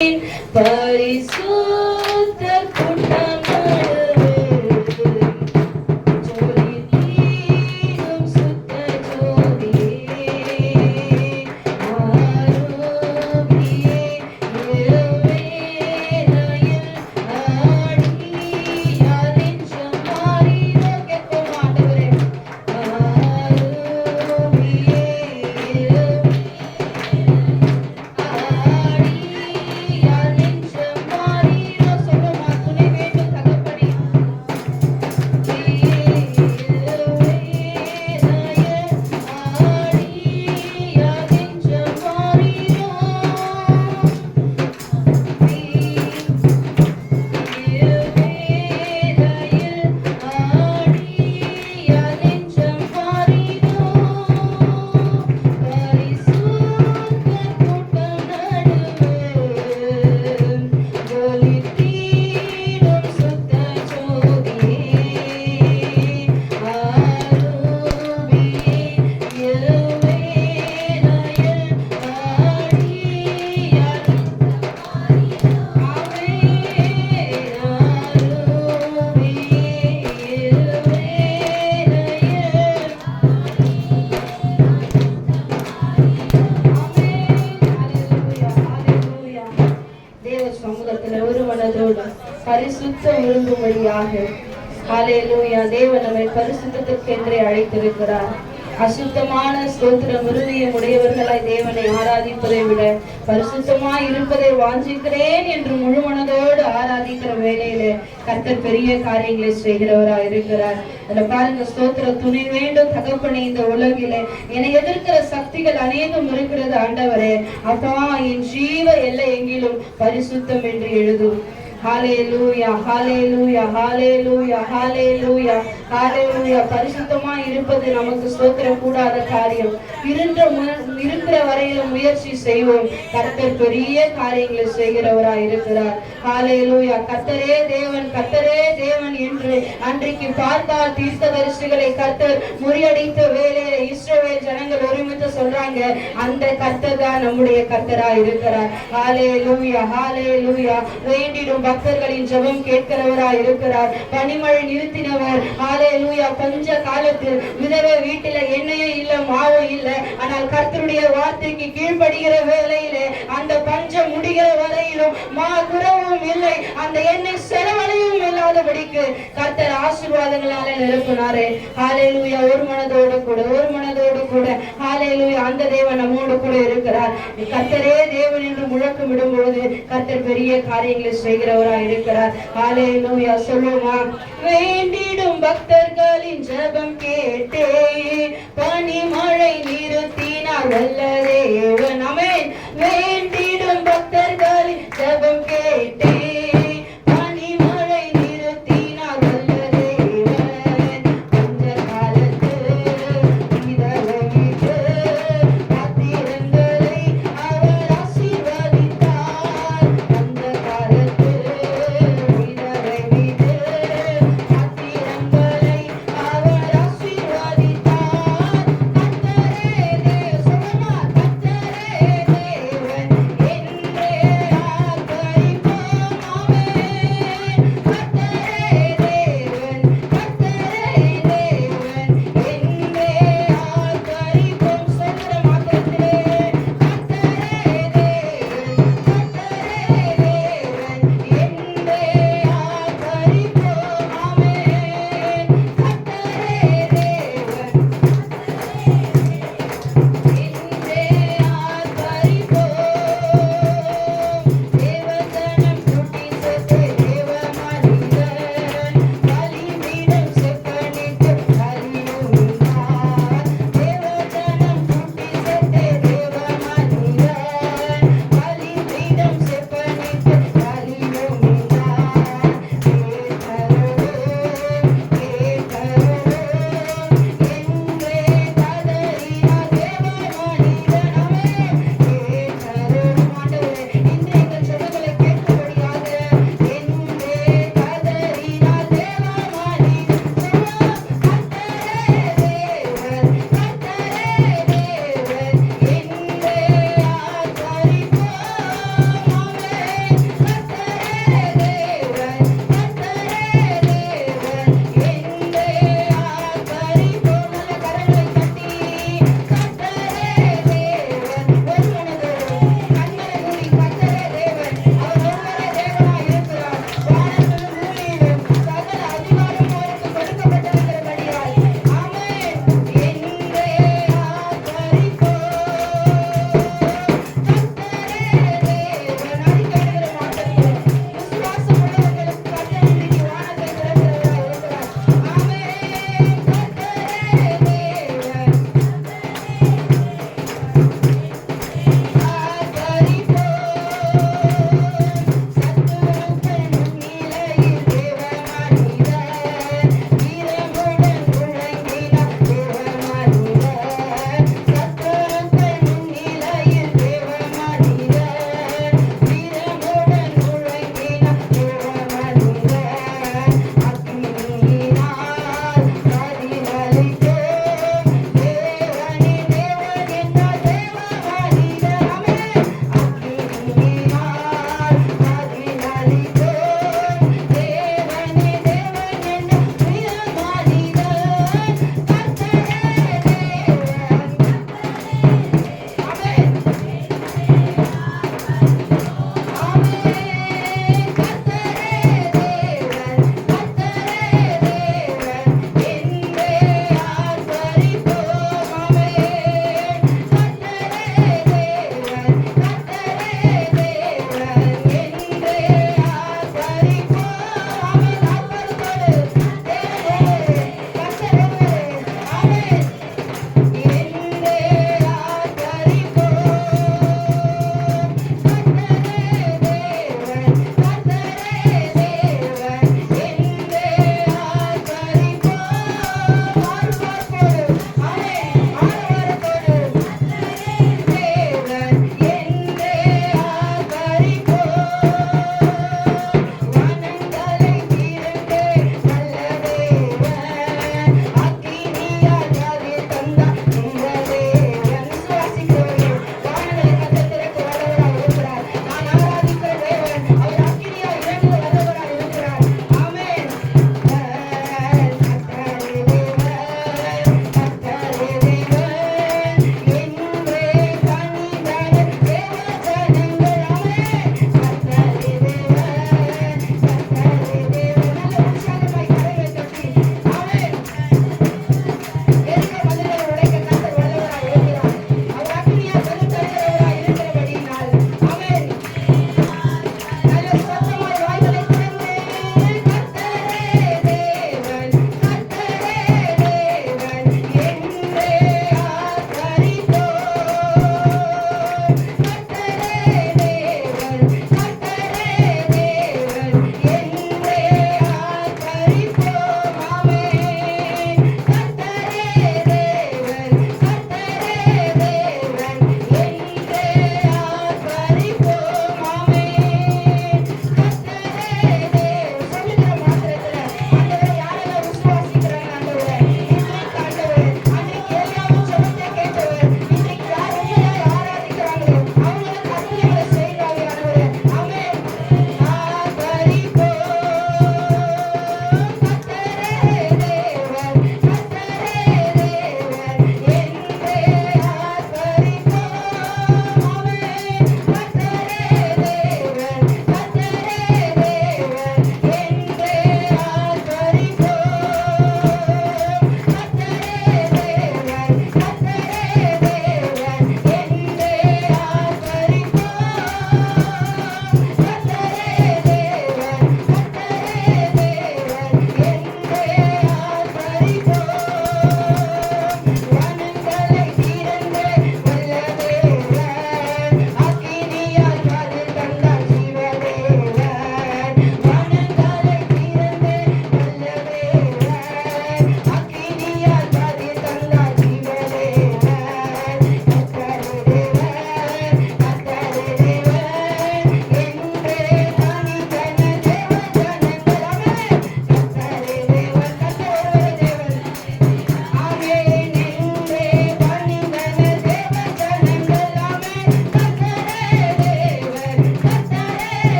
But it's so hallelujah தேவன் நம்மை பரிசுத்திற்கென்றே அழைத்திருக்கிறார். அசுத்தமான ஸ்தோத்திரம் இருதயம் உடையவர்களாய் தேவனை ஆராதிப்பதை விட பரிசுத்தமாய் இருப்பதை வாஞ்சிக்கிறேன் என்று முழு மனதோடு ஆராதிக்கிற வேலையில கர்த்தர் பெரிய காரியங்களை செய்கிறவராய் இருக்கிறார். அதுல பாருங்க ஸ்தோத்திர துணை வேண்டும் தகப்பனே இந்த உலகிலே. என்னை எதிர்க்கிற சக்திகள் அநேகம் இருக்கிறது ஆண்டவரே. அப்பா என் ஜீவ எல்லை எங்கிலும் பரிசுத்தம் என்று எழுதும். Hallelujah hallelujah hallelujah hallelujah hallelujah பரிசுத்தமா இருப்பது நமக்கு சோத்திர கூடாத காரியம். இருந்த இருக்கிற வரையிலும் முயற்சி செய்வோம். கர்த்தர் பெரிய காரியங்களை செய்கிறவரா இருக்கிறார். ஹாலேலூயா கர்த்தரே தேவன் கர்த்தரே தேவன் என்று அன்றைக்கு பார்த்தால் தீர்த்த தீர்க்கதரிசிகளை கர்த்தர் முறியடித்த வேலை இஸ்ரவேல் ஜனங்கள் ஒருமித்து சொல்றாங்க அந்த கர்த்தர் தான் நம்முடைய கர்த்தராய் இருக்கிறார். ஹாலே லூயா ஹாலே லூயா வேண்டிடும் பக்தர்களின் ஜபம் கேட்கிறவரா இருக்கிறார். பனிமழை நிறுத்தினவர் ஹாலே லூயா பஞ்ச காலத்தில் விதவை வீட்டில எண்ணெயே இல்ல மாவோ இல்ல. ஆனால் கர்த்தருடைய வார்த்தைக்கு கீழ்ப்படுகிற வேளையிலே அந்த பஞ்சம் முடிகிற வரையிலும் மா குறவும் இல்லை. அந்த எண்ணெய் செலவழியும் இல்லாதபடிக்கு கர்த்தர் ஆசீர்வாதங்களால நிரப்பினாரே. லூயா ஒரு மனதோடு கூட ஒரு மன மனதோடு கூட. ஹalleluya அந்த தேவன் நம்மோடு கூட இருக்கிறார். கத்தரே தேவன் என்று முழக்கம் விடும் பொழுது கத்தர் பெரிய காரியங்களை செய்கிறவராய் இருக்கிறார். ஹalleluya சொல்லுமா? வேண்டிடும் பக்தர்களின் ஜபம் கேட்டே பனிமழை நிறுத்தினார் வல்ல தேவன். அமேன்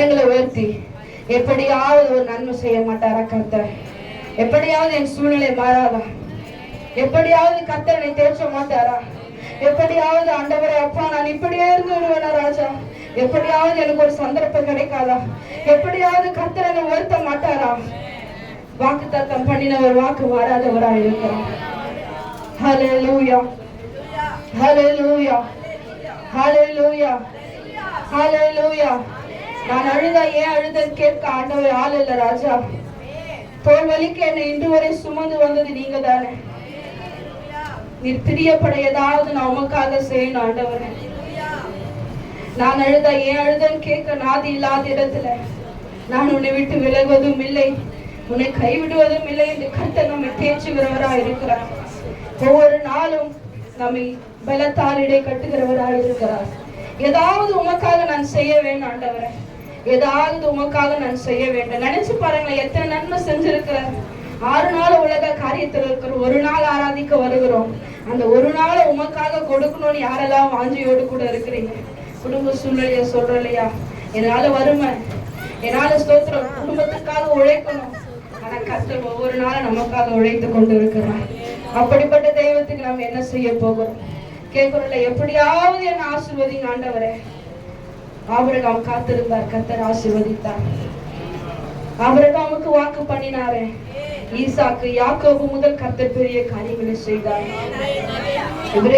கரங்களை உயர்த்தி எப்படியாவது ஒரு நன்மை செய்ய மாட்டாரா கர்த்தர்? எப்படியாவது என் சூழ்நிலை மாறாதா? எப்படியாவது கர்த்தர் நீ தேற்ற மாட்டாரா? எப்படியாவது ஆண்டவரை அப்பா நான் இப்படியே இருந்து விடுவேனா ராஜா? எப்படியாவது எனக்கு ஒரு சந்தர்ப்பம் கிடைக்காதா? எப்படியாவது கர்த்தர் உயர்த்த மாட்டாரா? வாக்கு தத்தம் பண்ணினவர் வாக்கு மாறாதவரா இருக்கிறார். ஹalleluya லூயா ஹalleluya லூயா நான் அழுதா ஏன் அழுதன் கேட்க ஆண்டவர் ஆள் இல்ல ராஜா. தோல் வலிக்கு என்னை இன்று வரை சுமந்து வந்தது நீங்க தானே நீர் பிரியப்பட ஏதாவது நான் உமக்காக செய்யணும் ஆண்டவரே. நான் அழுத ஏன் அழுதன்னு கேட்க நாதி இல்லாத இடத்துல. நான் உன்னை விட்டு விலகுவதும் இல்லை. உன்னை கைவிடுவதும் இல்லை என்று கர்த்தர் நம்மை தேய்ச்சுகிறவரா இருக்கிறார். ஒவ்வொரு நாளும் நம்மை பலத்தாரிடை கட்டுகிறவராக இருக்கிறார். ஏதாவது உமக்காக நான் செய்ய வேண்டும் ஆண்டவரை. ஏதாவது உமக்காக நான் செய்ய வேண்டும். நினைச்சு பாருங்களேன் எத்தனை நன்மை செஞ்சிருக்கிறேன் ஆறு நாள் உலக காரியத்தில் இருக்கிற ஒரு நாள் ஆராதிக்க வருகிறோம். அந்த ஒரு நாளை உமக்காக கொடுக்கணும்னு யாரெல்லாம் வாஞ்சியோடு கூட இருக்கிறீங்க? குடும்ப சூழ்நிலைய சொல்ற இல்லையா என்னால வறுமை. என்னால ஸ்தோத்திரம். குடும்பத்துக்காக உழைக்கணும். ஆனா கஷ்டம் ஒவ்வொரு நாளும் நமக்காக உழைத்து கொண்டு இருக்கிறார் அப்படிப்பட்ட தெய்வத்துக்கு நம்ம என்ன செய்ய போகிறோம்? கேட்கிறோம்ல எப்படியாவது என்ன ஆசிர்வதிங்க ஆண்டவரே. ஆபிரகாம் காத்திருந்தார் கத்தர் ஆசிர்வதித்தார். ஆபிரகாமுக்கு வாக்கு பண்ணினாரே. ஈசாக்கு யாக்கோபு முதல் கத்தர் பெரிய காரியங்களை செய்தார்.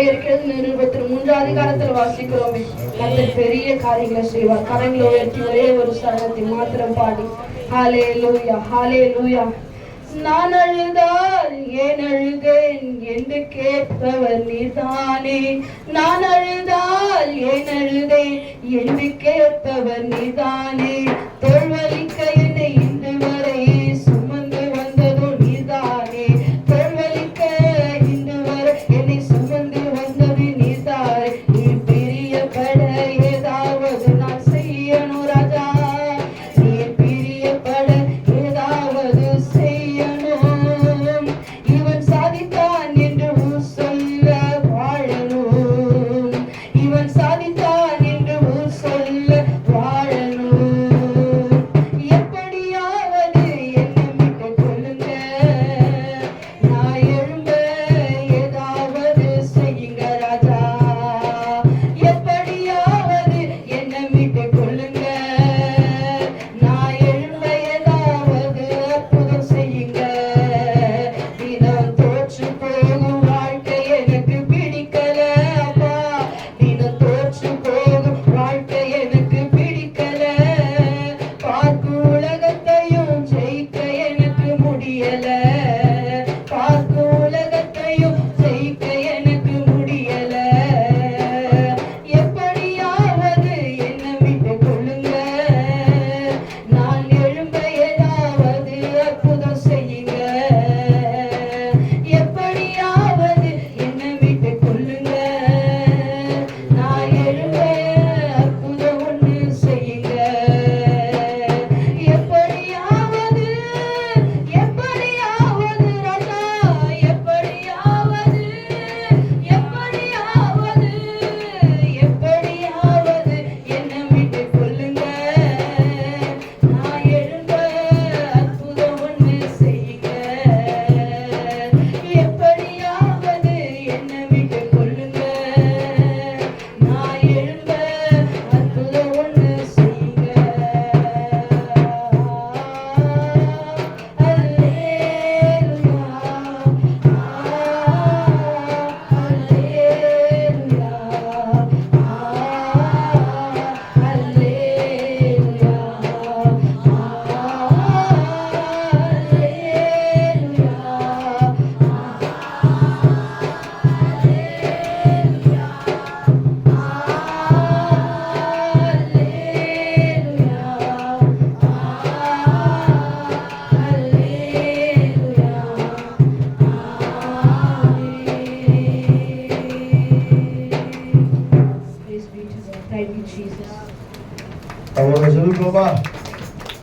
இருக்கிறது நிருபத்தில் மூன்றாவது அதிகாரத்தில் வாசிக்கிறோமே. கத்தர் பெரிய காரியங்களை செய்வார். கரங்களை உயர்த்தி ஒரே ஒரு சரணத்தை மாத்திரம் பாடி. ஹாலே லூயா ஹாலே லூயா நான் அழுதால் ஏன் அழுதேன் என்று கேட்பவர் நீதானே. நான் அழுதால் ஏன் அழுதேன் என்று கேட்பவர் நீதானே. தோல்வலிக்க